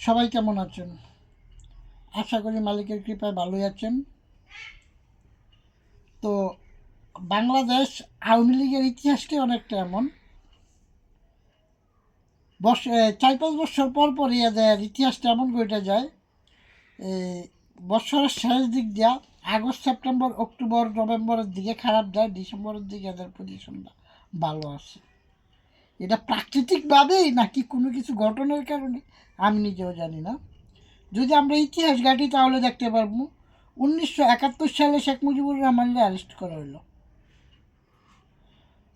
সবাই কেমন আছেন? আশা করি মালিকের কৃপায় ভালোই আছেন। তো বাংলাদেশ আওয়ামী লীগের ইতিহাসটি অনেকটা এমন। এ, চার পাঁচ বছর পর পরই এদের ইতিহাসটা এমন ঘটে যায়। এই বছরের শেষ দিক দিয়া আগস্ট সেপ্টেম্বর অক্টোবর নভেম্বরের দিকে খারাপ যায় ডিসেম্বরের দিকে এদের পজিশনটা ভালো আছে। এটা প্রাকৃতিকভাবেই নাকি কোনো কিছু ঘটনার কারণে? আমি নিজেও জানি না। যদি আমরা ইতিহাস ঘাঁটি, তাহলে দেখতে পারব। উনিশশো একাত্তর সালে শেখ মুজিবুর রহমানকে অ্যারেস্ট করা হলো।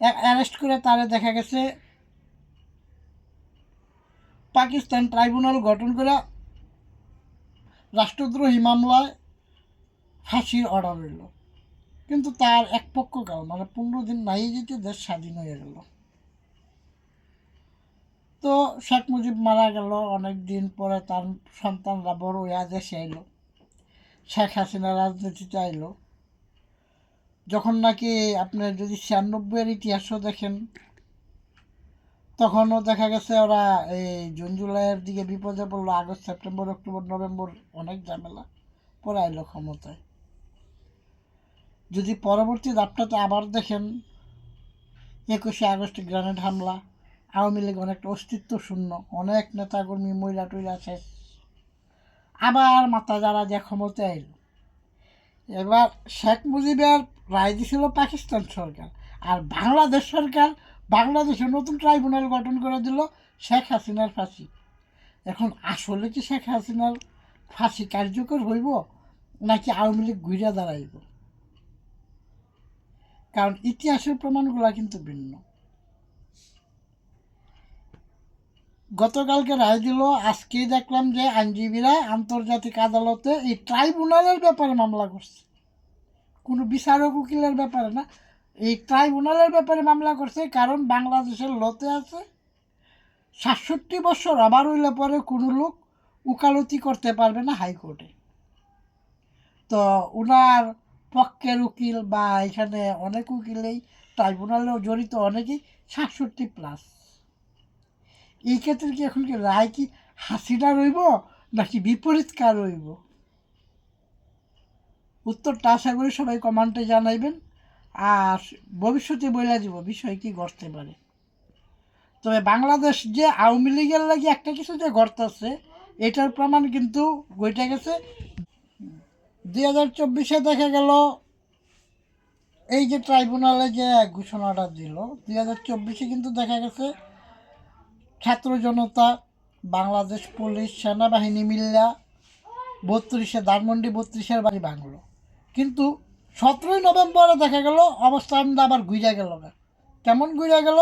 অ্যারেস্ট করে তারা দেখা গেছে, পাকিস্তান ট্রাইব্যুনাল গঠন করে রাষ্ট্রদ্রোহী মামলায় ফাঁসির অর্ডার হইল কিন্তু তার এক পক্ষ কারণ মানে পনেরো দিন নাই যেতে দেশ স্বাধীন হয়ে গেল। তো শেখ মুজিব মারা গেল অনেক দিন পরে তার সন্তানরা বড় হইয়া দেশে এলো। শেখ হাসিনা রাজনীতিতে আইলো। যখন নাকি আপনি যদি ছিয়ানব্বইয়ের ইতিহাসও দেখেন, তখনও দেখা গেছে ওরা এই জুন জুলাইয়ের দিকে বিপদে পড়ল, আগস্ট, সেপ্টেম্বর, অক্টোবর, নভেম্বর, অনেক ঝামেলা পরে আইলো ক্ষমতায়। যদি পরবর্তী ধাপটাতে আবার দেখেন, একুশে আগস্ট গ্রানেড হামলা আওয়ামী লীগ অনেকটা অস্তিত্ব শূন্য অনেক নেতাকর্মী মহিলা টইলা শেষ। আবার মাথা যারা যে ক্ষমতায় এলো এবার শেখ মুজিবের রায় দিছিল পাকিস্তান সরকার, আর বাংলাদেশ সরকার বাংলাদেশে নতুন ট্রাইব্যুনাল গঠন করে দিল শেখ হাসিনার ফাঁসি। এখন আসলে কি শেখ হাসিনার ফাঁসি কার্যকর হইব, নাকি আওয়ামী লীগ ঘুরে দাঁড়াইব? কারণ ইতিহাসের প্রমাণগুলো কিন্তু ভিন্ন। গতকালকে রায় দিল, আজকেই দেখলাম যে আইনজীবীরা আন্তর্জাতিক আদালতে এই ট্রাইব্যুনালের ব্যাপারে মামলা করছে। কোনো বিচারক উকিলের ব্যাপারে না, এই ট্রাইব্যুনালের ব্যাপারে মামলা করছে কারণ বাংলাদেশের লতে আছে, সাতষট্টি বছর আবার হইলে পরে কোনো লোক উকালতি করতে পারবে না হাইকোর্টে। তো ওনার পক্ষের উকিল বা এখানে অনেক উকিলেই ট্রাইব্যুনালেও জড়িত অনেকেই সাতষট্টি প্লাস। এই ক্ষেত্রে কি এখন কি রায় কি হাসিনা রইব নাকি বিপরীত কার রইব? উত্তরটা আশা করি সবাই কমেন্টে জানাইবেন। আর ভবিষ্যতে বলে দিব, বিষয় কি ঘটতে পারে? তবে বাংলাদেশ যে আওয়ামী লীগের লাগে একটা কিছু যে ঘটতেছে, এটার প্রমাণ কিন্তু গইটা গেছে। দুই হাজার চব্বিশে দেখা গেল, এই যে ট্রাইব্যুনালে যে ঘোষণাটা দিল, দুই হাজার চব্বিশে কিন্তু দেখা গেছে ছাত্র জনতা বাংলাদেশ পুলিশ, সেনাবাহিনী মিল্লা বত্রিশে ধানমন্ডি, বত্রিশের বাড়ি ভাঙলো। কিন্তু সতেরোই নভেম্বরে দেখা গেল অবস্থানটা আবার ঘুরে গেল না। কেমন ঘুরে গেল?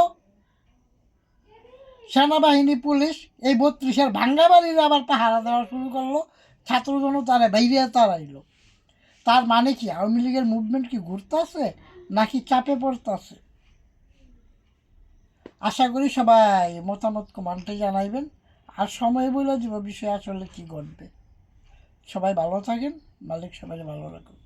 সেনাবাহিনী, পুলিশ এই বত্রিশের ভাঙ্গা বাড়ির আবার পাহারা দেওয়া শুরু করল ছাত্র জনতারে বাইরে তারাইলো তার মানে কি, আওয়ামী লীগের মুভমেন্ট কি ঘুরতে আছে নাকি চাপে পড়তে আছে আশা করি সবাই মতামত কমান্টে জানাইবেন। আর সময় বলে যুব বিষয়ে আসলে কী ঘটবে। সবাই ভালো থাকেন, মালিক সবাই ভালো রাখুন